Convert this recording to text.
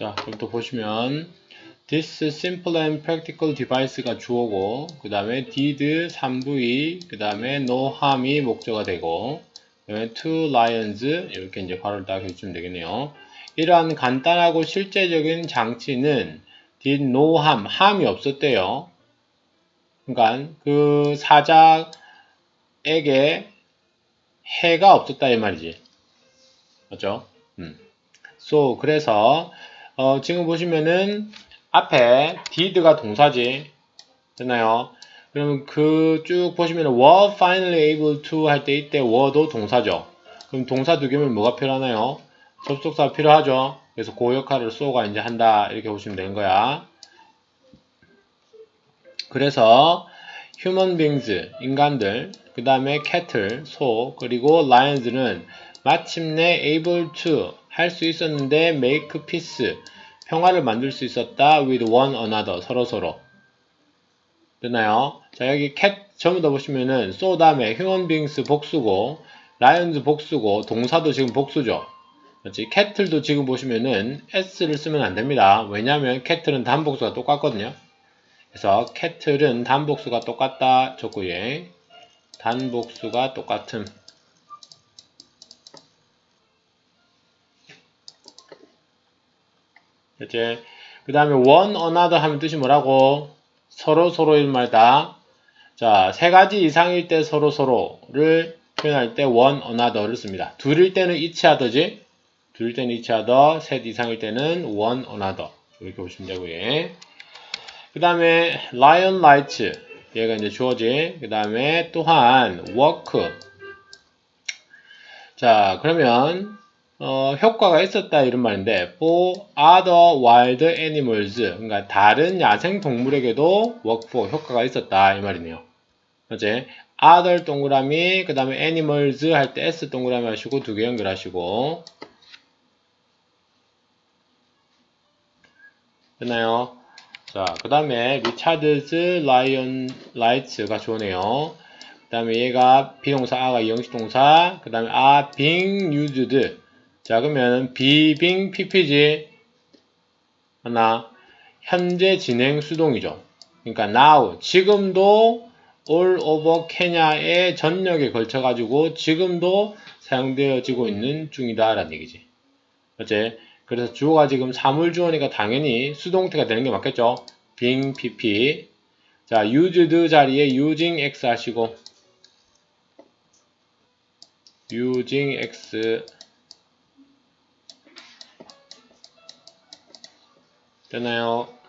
자, 그럼 또 보시면 this simple and practical device가 주어고 그 다음에 did 3부위 그 다음에 no harm이 목적어가 되고 그 다음에 two lions 이렇게 이제 괄호를 딱 해주시면 되겠네요. 이러한 간단하고 실제적인 장치는 did no harm, harm이 없었대요. 그러니까 그 사자에게 해가 없었다 이 말이지. 맞죠? 음. So 그래서 어, 지금 보시면은 앞에 did가 동사지. 됐나요? 그러면 그 쭉 보시면 were finally able to 할 때 이때 were도 동사죠. 그럼 동사 두 개면 뭐가 필요하나요? 접속사 필요하죠. 그래서 그 역할을 so가 이제 한다 이렇게 보시면 되는 거야. 그래서 human beings 인간들 그 다음에 cattle 소 그리고 lions는 마침내 able to 할 수 있었는데 make peace 평화를 만들 수 있었다 with one another 서로 서로 됐나요? 자 여기 cat 전부 다 보시면은 so 다음에 human beings 복수고 lions 복수고 동사도 지금 복수죠. 그렇지? cattle도 지금 보시면은 s를 쓰면 안 됩니다. 왜냐하면 cattle은 단복수가 똑같거든요. 그래서 cattle은 단복수가 똑같다 적고예 단복수가 똑같음. 이제 그 다음에 one another 하면 뜻이 뭐라고? 서로 서로일 말다. 자, 세 가지 이상일 때 서로 서로를 표현할 때 one another를 씁니다. 둘일 때는 each other지. 둘일 때는 each other, 셋 이상일 때는 one another. 이렇게 보시면 되고요. 그 다음에 lion lights. 얘가 이제 주어지. 그 다음에 또한 work. 자, 그러면 어, 효과가 있었다 이런 말인데 for other wild animals 그러니까 다른 야생 동물에게도 work for 효과가 있었다 이 말이네요. 어제 other 동그라미 그 다음에 animals 할 때 s 동그라미 하시고 두 개 연결하시고 됐나요? 자, 그 다음에 리차드스 라이언 라이츠가 좋네요. 그 다음에 얘가 비동사 아가 이형식 동사 그 다음에 아 being used 자 그러면 비빙 ppg 하나 현재 진행 수동이죠. 그러니까 now 지금도 all over 케냐의 전역에 걸쳐 가지고 지금도 사용되어지고 있는 중이다 라는 얘기지. 어째 그래서 주어가 지금 사물 주어니까 당연히 수동태가 되는 게 맞겠죠. being pp 자 used 자리에 using x 하시고 using x 되나요?